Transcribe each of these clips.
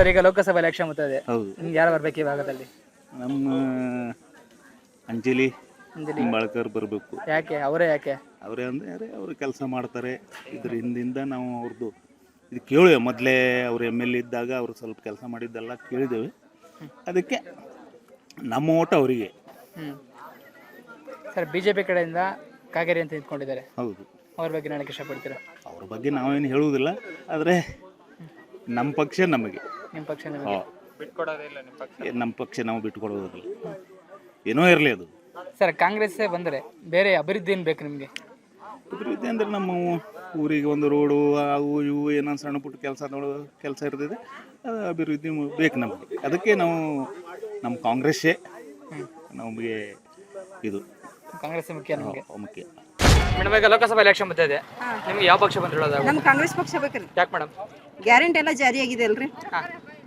Sir ಈಗ Lok Sabha election ಬರ್ತದೆ. ಹೌದು. ನಿಮ್ಗೆ ಯಾರು ಬರ್ಬೇಕು ಈ ಭಾಗದಲ್ಲಿ? ನಮ್ಮ ಅಂಜಲಿ ಅಂಜಲಿ. ನಿಂಬಾಳ್ಕರ್ ಬರಬೇಕು. ಯಾಕೆ? ಅವರೇ ಯಾಕೆ? ಅವರೇ ಅಂದರೆ ಅವರು ಕೆಲಸ ಮಾಡ್ತಾರೆ. ಇದ್ರ ಹಿಂದಿಂದ ನಾವು ಅವ್ರದ್ದು ಇದು ಕೇಳಿವೆ. ಮೊದಲೇ ಅವ್ರು ಎಂ ಎಲ್ ಇದ್ದಾಗ ಅವರು ಸ್ವಲ್ಪ ಕೆಲಸ ಮಾಡಿದ್ದೆಲ್ಲ ಕೇಳಿದ್ದೇವೆ. ಅದಕ್ಕೆ ನಮ್ಮ ಓಟ ಅವರಿಗೆ. ಹ್ಮ್. ಸರ್ ಬಿಜೆಪಿ ಕಡೆಯಿಂದ ಕಾಗೇರಿ ಅಂತ ನಿಂತ್ಕೊಂಡಿದ್ದಾರೆ. ಹೌದು. ಅವ್ರ ಬಗ್ಗೆ ನಾನು ಇಷ್ಟಪಡ್ತೀರಾ? ಅವ್ರ ಬಗ್ಗೆ ನಾವೇನು ಹೇಳುವುದಿಲ್ಲ. ಆದರೆ ನಮ್ಮ ಪಕ್ಷ ನಮಗೆ. ನಿಮ್ಮ ಪಕ್ಷ ನಿಮಗೆ? ನಿಮ್ಮ ಪಕ್ಷ. ನಮ್ಮ ಪಕ್ಷ ನಾವು ಬಿಟ್ಕೊಡೋದಿಲ್ಲ. ಏನೋ ಇರಲಿ ಅದು. ಸರ್ ಕಾಂಗ್ರೆಸ್ ಬಂದರೆ ಬೇರೆ ಅಭಿವೃದ್ಧಿ ಏನು ಬೇಕು ನಿಮಗೆ? ಅಭಿವೃದ್ಧಿ ಅಂದ್ರೆ ನಮ್ಮ ಊರಿಗೆ ಒಂದು ರೋಡು ಅವು ಇವು ಏನೋ ಸಣ್ಣ ಪುಟ್ಟ ಕೆಲಸ ನೋಡೋ ಕೆಲಸ ಇರ್ತದೆ. ಅದು ಅಭಿವೃದ್ಧಿ ಮು- ಬೇಕು ನಮಗೆ. ಅದಕ್ಕೆ ನಾವು ನಮ್ಮ ಕಾಂಗ್ರೆಸ್ಸೇ ನಮಗೆ ಇದು. ಕಾಂಗ್ರೆಸ್ ಮುಖ್ಯ ನಿಮಗೆ. ಮುಖ್ಯ. ಮೇಡಮ್ ಈಗ ಲೋಕಸಭಾ ಎಲೆಕ್ಷನ್ ಬಂದಿದೆ. ನಿಮ್ಗೆ ಯಾವ ಪಕ್ಷ ಬಂದ್ರೆ ನಮ್ ನಮ್ಗೆ ಕಾಂಗ್ರೆಸ್ ಪಕ್ಷ ಬೇಕ್ರಿ. ಯಾಕೆ ಮೇಡಮ್? ಗ್ಯಾರಂಟಿ ಎಲ್ಲ ಜಾರಿಯಾಗಿದೆ ಅಲ್ರಿ.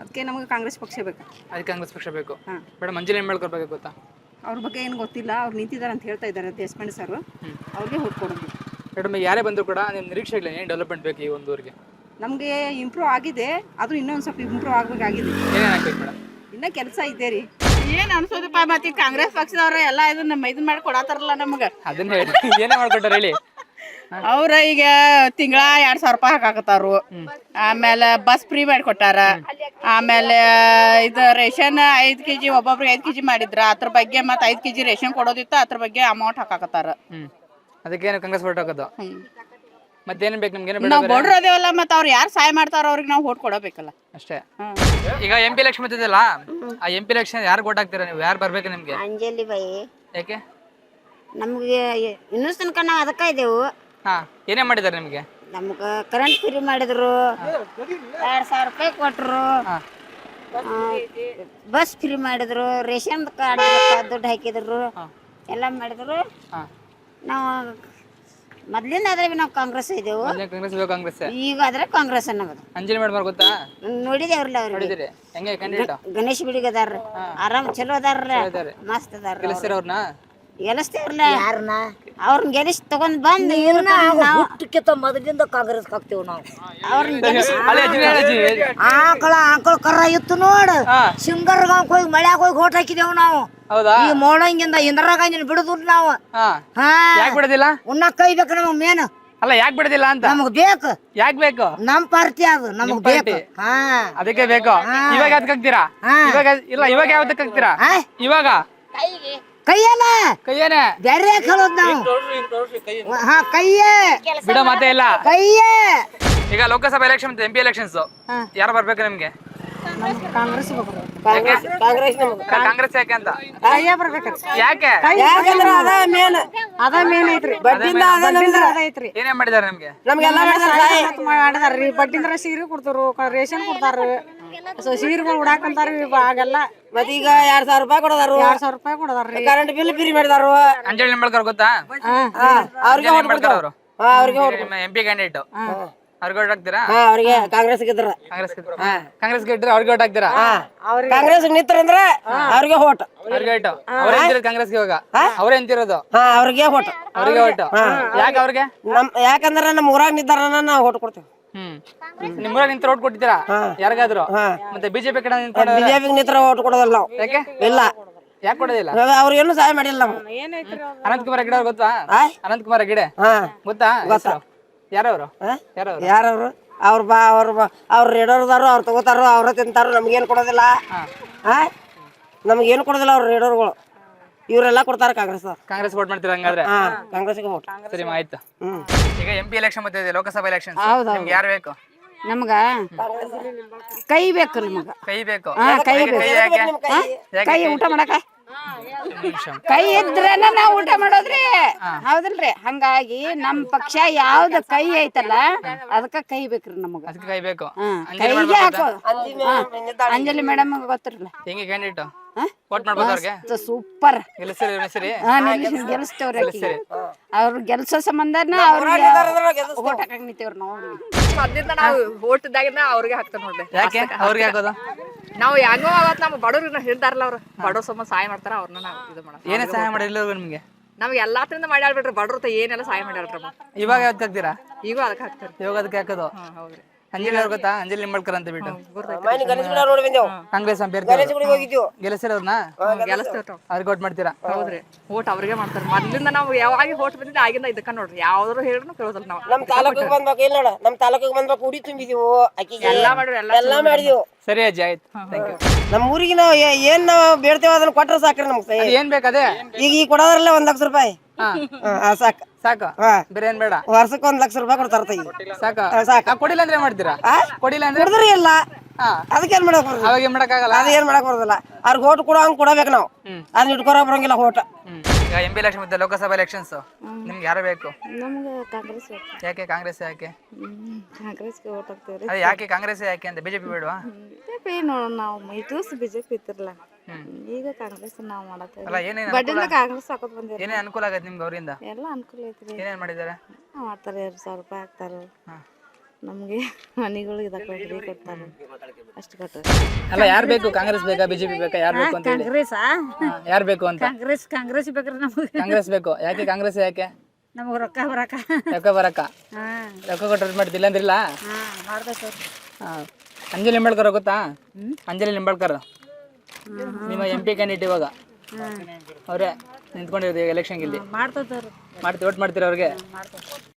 ಅದಕ್ಕೆ ನಮಗೆ ಕಾಂಗ್ರೆಸ್ ಪಕ್ಷ ಬೇಕು. ಅದಕ್ಕೆ ಕಾಂಗ್ರೆಸ್ ಪಕ್ಷ ಬೇಕು. ಮೇಡಮ್ ಅಂಜಲಿ ಹೆಣ್ಮೇಳ್ಕರ್ ಬಗ್ಗೆ ಗೊತ್ತಾ? ಅವ್ರ ಬಗ್ಗೆ ಏನು ಗೊತ್ತಿಲ್ಲ. ಅವ್ರು ನಿಂತಿದ್ದಾರೆ ಅಂತ ಹೇಳ್ತಾ ಇದ್ದಾರೆ ದೇಶಪಾಂಡೆ ಸರ್. ಅವ್ರಿಗೆ ಹೋಗಿ ಕೊಡೋದು. ಮೇಡಮ್ ಯಾರೇ ಬಂದರೂ ಕೂಡ ನಿಮ್ಮ ನಿರೀಕ್ಷೆ ಇಲ್ಲ ಏನು ಡೆವಲಪ್ಮೆಂಟ್ ಬೇಕು ಈ ಒಂದು ಊರಿಗೆ? ನಮಗೆ ಇಂಪ್ರೂವ್ ಆಗಿದೆ. ಆದರೂ ಇನ್ನೊಂದು ಸ್ವಲ್ಪ ಇಂಪ್ರೂವ್ ಆಗ್ಬೇಕಾಗಿದೆ. ಏನೇನು ಆಗ್ಬೇಕು ಮೇಡಮ್? ಇನ್ನೂ ಕೆಲಸ ಇದೆ ರೀ. ಏನ್ ಅನ್ಸೋದಪ್ಪ ಮತ್ತೆ ಕಾಂಗ್ರೆಸ್ ಪಕ್ಷದವ್ರ ಎಲ್ಲ ಇದನ್ನ ಇದನ್ ಮಾಡಿ ಕೊಡತಾರಲ್ಲ ನಮಗ. ಅದನ್ನ ಹೇಳಿ. ಏನೇ ಮಾಡ್ಕೊಟ್ಟಾರ ಹೇಳಿ. ಅವ್ರ ಈಗ ತಿಂಗಳ ಎರಡ್ ಸಾವಿರ ರೂಪಾಯಿ ಹಾಕಾಕತ್ತಾರು. ಆಮೇಲೆ ಬಸ್ ಫ್ರೀ ಮಾಡಿ ಕೊಟ್ಟಾರ. ಆಮೇಲೆ ಇದು ರೇಷನ್ ಐದ್ ಕೆಜಿ ಒಬ್ಬೊಬ್ರಿಗೆ ಐದ್ ಕೆಜಿ ಮಾಡಿದ್ರ. ಅದ್ರ ಬಗ್ಗೆ ಮತ್ತೆ ಐದ್ ಕೆಜಿ ರೇಷನ್ ಕೊಡೋದಿತ್ತು ಅದ್ರ ಬಗ್ಗೆ ಅಮೌಂಟ್ ಹಾಕಾಕತ್ತಾರ. ಹ್ಞೂ ಅದಕ್ಕೆ ಏನು ಕಾಂಗ್ರೆಸ್ vote ಹಾಕೋದು. ಮತ್ತೇನು ಬೇಕು ನಮ್ಗೆ ನಾವು ಬೇಡ ನಾವ್ ಬಡ್ರು ಅದೇವಲ್ಲ ಮತ್ತೆ ಅವ್ರು ಯಾರು ಸಹಾಯ ಮಾಡ್ತಾರ ಅವ್ರಿಗೆ ನಾವು ಓಟ್ ಕೊಡಬೇಕಲ್ಲ. ಅಷ್ಟೇ. ಈಗ ಎಂ ಪಿ ಲಕ್ಷ್ಮೀ ಬರ್ತಿದ್ದಲ್ಲ ಆ ಎಂ ಪಿ ಎಲೆಕ್ಷನ್ ಯಾರು ಓಟ್ ಹಾಕ್ತೀರಾ ನೀವು? ಯಾರು ಬರ್ಬೇಕು ನಿಮ್ಗೆ? ಅಂಜಲಿ ಬಾಯಿ. ಯಾಕೆ? ನಮಗೆ ಇನ್ನೂ ತನಕ ನಾವು ಅದಕ್ಕೆ ಇದೇವು. ಹಾ ಏನೇ ಮಾಡಿದ್ದಾರೆ ನಿಮ್ಗೆ? ನಮ್ಗೆ ಕರೆಂಟ್ ಫ್ರೀ ಮಾಡಿದ್ರು. ಎರಡು ಸಾವಿರ ರೂಪಾಯಿ ಕೊಟ್ರು. ಬಸ್ ಫ್ರೀ ಮಾಡಿದ್ರು. ರೇಷನ್ ಕಾರ್ಡ್ ದುಡ್ಡು ಹಾಕಿದ್ರು. ಎಲ್ಲ ಮಾಡಿದ್ರು. ನಾವು ಮೊದ್ಲಿಂದ ಆದ್ರೆ ನಾವು ಕಾಂಗ್ರೆಸ್ ಇದೇವು ಕಾಂಗ್ರೆಸ್ ಇವಾಗ ಕಾಂಗ್ರೆಸ್. ಈಗ ಆದ್ರೆ ಕಾಂಗ್ರೆಸ್ ಅನ್ನೋದು. ಅಂಜಲಿ ಮೇಡಮ್ ಗೊತ್ತಾ? ನೋಡಿದೇವ್ರಲ್ಲ ಅವ್ರಿಗೆ. ನೋಡಿದಿರಿ? ಹೆಂಗೆ ಕ್ಯಾಂಡಿಡೇಟ್ ಗಣೇಶ್ ಬಿಡಿಗೆ ಅದಾರ ಆರಾಮ್ ಚಲೋ ಅದಾರ. ಮಸ್ತ್ ಅದಾರ ಅವ್ರನ್ನ ಗೆಲ್ಲಿಸ್ತೇವ್ರಲ್ಲ? ಯಾರನ್ನ ಅವ್ರನ್ನ ಗೆಲ್ಲಿಸ್ ತಗೊಂಡ್ ಬಂದು ಹುಟ್ಟಕ್ಕಿಂತ ಮೊದಲಿಂದ ಕಾಂಗ್ರೆಸ್ ಹಾಕ್ತೇವ್ ನಾವು. ಅವ್ರನ್ನ ಆಕಳ ಆಕಳ ಕರ ಇತ್ತು ನೋಡ್. ಹಾ. ಸಿಂಗರ್ಗಾಂವ್ ಹೋಗಿ ಮಳ್ಯಾಗ ಹೋಗಿ ಓಟ್ ಹಾಕಿದೇವ್ ನಾವು. ಹೌದಾ? ಈ ಮೋಡಂಗಿಂದ ಇಂದಿರಾ ಗಾಂಧಿನ ಬಿಡುದಿಲ್ಲ ನಾವು. ಹಾ. ಹಾ. ಯಾಕೆ ಬಿಡೋದಿಲ್ಲ? ಕೈ ಕೈಬೇಕು ನಮಗ್ ಮೇನ್ ಅಲ್ಲ ಯಾಕೆ ಬಿಡೋದಿಲ್ಲ ಅಂತ? ನಮಗ್ ಬೇಕು. ಯಾಕೆ ಬೇಕು? ನಮ್ ಪಾರ್ಟಿ ಅದು ನಮಗ್ ಬೇಕು. ಹಾ. ಅದಕ್ಕೆ ಬೇಕು. ಇವಾಗ ಅದಕ್ಕೆ ಹಾಕ್ತೀರಾ? ಇವಾಗ ಇಲ್ಲ ಇವಾಗ ಯಾವ್ದಕ್ಕೆ ಹಾಕ್ತೀರಾ? ಇವಾಗ? ಕೈಯಲ್ಲ ಕೈಯೇನೆ ಬ್ಯಾರೆ ಕಲೋದ್ ನಾವು? ಹಾ ಕೈಯೇ ಬಿಡೋ ಮಾತೇ ಇಲ್ಲ. ಕೈಯೇ ಈಗ Lok Sabha election M P elections ಯಾರು ಬರ್ಬೇಕು ನಿಮ್ಗೆ? ಕಾಂಗ್ರೆಸ್? ಕಾಂಗ್ರೆಸ್ ಯಾಕೆ ಅಂತ? ಯಾಕೆ? ಯಾಕಂದ್ರ ಅದ ಮೇನ್. ಅದ ಮೇನ್ ಐತ್ರಿ. ಬಡ್ಡಿಂದ ಅದ ನಮ್ದು. ಅದ ಐತ್ರಿ. ಏನೇನ್ ಮಾಡಿದಾರೆ ನಿಮ್ಗೆ? ನಮ್ಗೆಲ್ಲ ಮಾಡಿದಾರ್ರಿ ಬಡ್ಡಿಂದ್ರ ಸೀರೆ ಕೊಡ್ತಾರು ರೇಷನ್ ಕೊಡ್ತಾರ ಸೊ ಸೀರೆಗಳು ಉಡಾಕಂತಾರ ಆಗೆಲ್ಲ. ಮತ್ತೀಗ ಎರಡ್ ಸಾವಿರ ರೂಪಾಯಿ ಕೊಡದಾರು. ಎರಡ್ ಸಾವಿರ ರೂಪಾಯಿ ಕೊಡದಾರ್ರಿ. ಕರೆಂಟ್ ಬಿಲ್ ಫ್ರೀ ಮಾಡಿದಾರು. ಅಂಜಲಿ ನಿಂಬಳ್ಕರ್ ಗೊತ್ತಾ? ಅವ್ರಿಗೆ ಅಂಜಲಿ ನಿಂಬಳ್ಕರ್ ಅವರು. ಅವ್ರಿಗೆ ನಿಮ್ಮ ಎಂ ಪಿ ಕ್ಯಾಂಡಿಡೇಟ್ ಅವ್ರಿಗೆ ಓಟ್ ಹಾಕ್ತೀರಾ? ಅವ್ರಿಗೆ ಕಾಂಗ್ರೆಸ್ ಗೆದ್ರ ಕಾಂಗ್ರೆಸ್ ಕಾಂಗ್ರೆಸ್ ಗೆಟ್ರೆ ಅವ್ರಿಗೆ ಓಟ್ ಹಾಕ್ತೀರಾ? ಕಾಂಗ್ರೆಸ್ ನಿಂತ್ರಂದ್ರ ಅವ್ರಿಗೆ ಓಟ್ ಅವ್ರಿಗೆ ಓಟ್ ಅವ್ರೇ ಇವಾಗ? ಅವ್ರ ಅವ್ರಿಗೆ ಓಟ್ ಅವ್ರಿಗೆ ಓಟ್ ಯಾಕೆ ಅವ್ರಿಗೆ? ನಮ್ ಯಾಕಂದ್ರ ನಮ್ಮ ಊರಾಗ ನಿಂತಾರ ನಾವು ಓಟ್ ಕೊಡ್ತೇವೆ. ಹ್ಮ್. ನಿಮ್ಮೂರಾಗ ನಿಂತ ಓಟ್ ಕೊಟ್ಟಿದ್ದೀರಾ? ಯಾರಿಗಾದ್ರು? ಮತ್ತೆ ಬಿಜೆಪಿ ಕಡೆ ನಿಂತ ಬಿಜೆಪಿ ನಿಂತರ ಓಟ್ ಕೊಡೋದಲ್ಲ ನಾವು. ಯಾಕೆ? ಇಲ್ಲ. ಯಾಕೆ ಕೊಡೋದಿಲ್ಲ? ಅವ್ರಿಗೇನು ಸಹಾಯ ಮಾಡಿಲ್ಲ ನಾವು. ಅನಂತ್ ಕುಮಾರ್ ಹೆಗಡೆ ಅವ್ರು ಗೊತ್ತಾ? ಆ? ಅನಂತ್ ಕುಮಾರ್ ಹೆಗಡೆ ಹಾ. ಗೊತ್ತಾ? ಹೆಸ್ರು? ಯಾರವ್ರು? ಆ? ಯಾರವ್ರು? ಯಾರವ್ರು? ಅವ್ರ ಬಾ ಅವ್ರ ಬಾ ಅವ್ರ ರೇಡೋರ್ದಾರು ಅವ್ರು ತಗೋತಾರೋ ಅವ್ರ ತಿಂತಾರೋ ನಮ್ಗೇನು ಕೊಡೋದಿಲ್ಲ. ಹಾ. ನಮ್ಗೇನು ಕೊಡೋದಿಲ್ಲ ಅವ್ರ ರೇಡೋರ್ಗಳು ಇವರೆಲ್ಲ ಕೊಡ್ತಾರ ಕಾಂಗ್ರೆಸ್ ಕಾಂಗ್ರೆಸ್ ವೋಟ್ ಮಾಡ್ತೀರಾ ಹಂಗಾದ್ರೆ? ಕಾಂಗ್ರೆಸ್ ಓಟ್ ಸರಿ ಮಾ, ಆಯ್ತು. ಹ್ಮ್. ಈಗ ಎಂ ಪಿ ಎಲೆಕ್ಷನ್ ಬರ್ತಿದೆ ಲೋಕಸಭಾ ಎಲೆಕ್ಷನ್ ನಿಮ್ಗೆ ಯಾರು ಬೇಕು? ನಮ್ಗ? ಕೈ ಬೇಕು ನಮಗ. ಕೈ ಬೇಕು. ಕೈ ಯಾಕೆ- ಕೈ ಯಾಕೆ ಯಾಕೆ? ಕೈ ಊಟ ಮಾಡಕ? ಕೈ ಇದ್ರೆ ನಾವ್ ಊಟ ಮಾಡೋದ್ರಿ. ಹೌದಲ್ರಿ. ಹಂಗಾಗಿ ನಮ್ ಪಕ್ಷ ಯಾವ್ದು ಕೈ ಐತಲ್ಲ ಅದಕ್ಕ ಕೈ ಬೇಕ್ರಿ ನಮಗ. ಅದಕ್ಕೆ ಕೈ ಬೇಕು. ಹ್ಮ್. ಅಂಜಲಿ ಕೈಗೆ ಮಾಡ್ಬೇಕಾ? ಹಾಕೋ. ಅಂಜಲಿ ಮೇಡಮ್ ಗೊತ್ತಿರಲ್ಲ. ಹೆಂಗೆ ಕ್ಯಾಂಡಿಡೇಟ್ ವೋಟ್ ಮಾಡ್ಬೋದು ಅವ್ರಿಗೆ? ಸೂಪರ್ ಗೆಲ್ಲಿಸ್ತೀರಿ ಅವ್ರ ಗೆಲ್ಸ್ತೇವ್ರಿ ಅವ್ರು ಗೆಲ್ಸೋ ಸಂಬಂಧನ ಅವ್ರಿಗೆ ಓಟ್ ಹಾಕಂಗ್ ನಿಂತೇವ್ರಿ ನಾವು ಮೊದ್ಲಿಂದ ನಾವು ಓಟ್ದಾಗಿಂದ ಅವ್ರಿಗೆ ಹಾಕ್ತಾರ ನೋಡ್ರಿ. ಯಾಕೆ? ಅವ್ರಿಗೆ ಹಾಕೋದು? ನಾವು ಹೆಂಗೋ ಅವತ್ ನಮ್ಮ ಬಡವ್ರನ್ನ ಹೇಳ್ತಾರಲ್ಲ ಅವ್ರು. ಬಡವ್ರ ಸಮ ಸಹಾಯ ಮಾಡ್ತಾರ ಅವ್ರನ್ನ ನಾವು ಇದು ಮಾಡೋದು. ಏನೇ ಸಹಾಯ ಮಾಡಿಲ್ಲ ನಿಮ್ಗೆ? ನಮ್ಗೆ ಎಲ್ಲಾತ್ರಿಂದ ಮಾಡ್ಯಾಳ್ಬಿಟ್ರಿ ಬಡವ್ರ ತ ಏನೆಲ್ಲ ಸಹಾಯ ಮಾಡ್ಯಾಡ್ರಿ ಇವಾಗ ಯಾವ್ದು ಹಾಕ್ತೀರಾ? ಈಗ ಅದಕ್ಕೆ ಹಾಕ್ತಾರ ಇವಾಗ ಅದಕ್ಕೆ ಹಾಕೋದು? ಹಾ ಹೌದ್ರಿ. ಅಂಜಲಿ ಅವ್ರು ಗೊತ್ತಾ? ಅಂಜಲಿ ನಿಂಬಳ್ಕರ್ ಅಂತ ಬಿಟ್ಟು. ಮನೆ ಗಣೇಶ ನೋಡಿ ಬಂದೆವು. ಕಾಂಗ್ರೆಸ್ ಅಭ್ಯರ್ಥಿ ಗಣೇಶ ಗುಡಿಗೆ ಹೋಗಿದ್ದೆವು ಗೆಲ್ಲಿಸಿರೋರ್ನ ಗೆಲ್ಲಿಸ್ತೇವ್ ಅವ್ರಿಗೆ ಓಟ್ ಮಾಡ್ತೀರಾ? ಹೌದ್ರಿ. ಓಟ್ ಅವ್ರಿಗೆ ಮಾಡ್ತಾರ. ಮೊದ್ಲಿಂದ ನಾವು ಯಾವಾಗ ಓಟ್ ಬಂದಿದ್ದೆ ಆಗಿಂದ ಇದಕ್ಕ ನೋಡ್ರಿ. ಯಾವ್ದಾರು ಹೇಳಿದ್ರು ಕೇಳೋದಿಲ್ಲ ನಾವು. ನಮ್ ತಾಲೂಕಿಗೆ ಬಂದ್ಬೇಕು. ಇಲ್ಲ ನೋಡ ನಮ್ ತಾಲೂಕಿಗೆ ಬಂದ್ಬೇಕು. ಉಡಿ ತುಂಬಿದೀವು ಆಕಿಗೆ ಎಲ್ಲ ಮಾಡ್ರಿ ಎಲ್ಲ ಮಾಡಿದೀವು. ಸರಿ ಅಜ್ಜಿ ಆಯ್ತು. ಥ್ಯಾಂಕ್ ಯು ನಮ್ಮ ಊರಿಗೆ ನಾವು ಏನ್ ನಾವು ಬೇಡ್ತೇವ ಅದನ್ನ ಕೊಟ್ರೆ ಸಾಕ್ರಿ ನಮ್ಗೆ. ಏನ್ ಬೇಕದೇ ಈಗ ಈಗ ಕೊಡೋದ್ರಲ್ಲ ಒಂದ್ ಲಕ್ಷ ರೂಪಾಯಿ. ಹಾ. ಹಾ ಸಾಕ್. ಸಾಕು. ಬಿರಿಯಾನಿ ಬೇರೆ ಏನ್ ಬೇಡ. ವರ್ಷಕ್ಕೆ ಒಂದ್ ಲಕ್ಷ ರೂಪಾಯಿ ಕೊಡ್ತಾರ ಈಗ ಸಾಕ. ಸಾಕು. ಕೊಡಿಲ್ಲ ಅಂದ್ರೆ ಏನ್ ಮಾಡ್ತೀರಾ? ಆ? ಕೊಡಿಲ್ಲ ಅಂದ್ರೆ? ಕುಡಿದ್ರಿ ಇಲ್ಲ ಹಾ. ಅದಕ್ಕೆ ಏನ್ ಮಾಡಕ್ ಬರೋದು ಅವಾಗ ಏನ್ ಮಾಡಕ್ಕಾಗಲ್ಲ ಅದ ಏನ್ ಮಾಡಕ್ ಬರೋದಿಲ್ಲ. ಅವ್ರಿಗೆ ಓಟ್ ಕೊಡೋ ಹಂಗ್ ಕೊಡಬೇಕು ನಾವು. ಅದನ್ನ ಇಟ್ಕೊರ ಬರಂಗಿಲ್ಲ ಓಟ್. ಈಗ ಎಂ ಬಿ ಎಲೆಕ್ಷನ್ ಮತ್ತೆ ಲೋಕಸಭಾ ಎಲೆಕ್ಷನ್ಸ್ ನಿಮ್ಗೆ ಯಾರು ಬೇಕು? ನಮ್ಗೆ ಕಾಂಗ್ರೆಸ್ ಯಾಕೆ ಕಾಂಗ್ರೆಸ್ ಯಾಕೆ? ಕಾಂಗ್ರೆಸ್ಗೆ ಓಟ್ ಹಾಕ್ತೇವ್ರಿ. ಅದೇ ಯಾಕೆ ಕಾಂಗ್ರೆಸ್ ಯಾಕೆ ಅಂತ? ಬಿಜೆಪಿ ಬೇಡವಾ? ಬಿಜೆಪಿ ನೋಡೋಣ ನಾವು ಜೆ ಬಿಜೆಪಿ ಇತ್ತಿರಲ್ಲ ಈಗ ಕಾಂಗ್ರೆಸ್ ನಾವು ಮಾಡತ್ತೇವೆ ಅಲ್ಲ ಏನೇನ್ ಬಡ್ಡಿಂದ ಕಾಂಗ್ರೆಸ್ ಹಾಕೋದ್ ಬಂದಿರಿ ಏನೇ ಅನುಕೂಲ ಆಗತ್ತೆ ನಿಮ್ಗೆ ಅವರಿಂದ? ಎಲ್ಲ ಅನುಕೂಲ ಐತ್ರಿ. ಏನೇನ್ ಮಾಡಿದ್ದಾರೆ? ಮಾಡ್ತಾರೆ ಎರಡು ಸಾವಿರ ರೂಪಾಯಿ ಹಾಕ್ತಾರೆ. ನಮಗೆ ಮನೆಗಳು ಇದಕ್ಕೆ ಕೊಡ್ರಿ ಕೊಡ್ತಾರೆ. ಅಷ್ಟು ಕೊಟ್ಟರೆ ಅಲ್ಲ ಯಾರು ಬೇಕು? ಕಾಂಗ್ರೆಸ್ ಬೇಕಾ ಬಿಜೆಪಿ ಬೇಕಾ? ಯಾರು ಬೇಕು ಅಂತ ಹೇಳಿ. ಕಾಂಗ್ರೆಸ್ ಯಾರು ಬೇಕು ಅಂತ? ಕಾಂಗ್ರೆಸ್ ಕಾಂಗ್ರೆಸ್ ಬೇಕ್ರಿ ನಮಗೆ. ಕಾಂಗ್ರೆಸ್ ಬೇಕು. ಯಾಕೆ ಕಾಂಗ್ರೆಸ್ ಯಾಕೆ? ನಮಗೆ ರೊಕ್ಕ ಬರಕ ರೊಕ್ಕ ಬರಕ್ಕ? ಹಾ. ರೊಕ್ಕ ಕೊಟ್ಟರೆ ಮಾಡ್ತಿಲ್ಲ ಅಂದ್ರಿಲ್ಲ ಹಾ ಮಾಡ್ಬೇಕು. ಹಾ. ಅಂಜಲಿ ನಿಂಬಳ್ಕರ್ ಗೊತ್ತಾ? ಅಂಜಲಿ ನಿಂಬಳ್ಕರ್ ನಿಮ್ಮ ಎಂ ಪಿ ಕ್ಯಾಂಡಿಡೇಟ್ ಇವಾಗ. ಅವರೇ ನಿಂತ್ಕೊಂಡಿರೋದು ಈಗ ಎಲೆಕ್ಷನ್ ಇಲ್ಲಿ. ಮಾಡ್ತೀವಿ ಓಟ್ ಮಾಡ್ತೀರಾ ಅವ್ರಿಗೆ?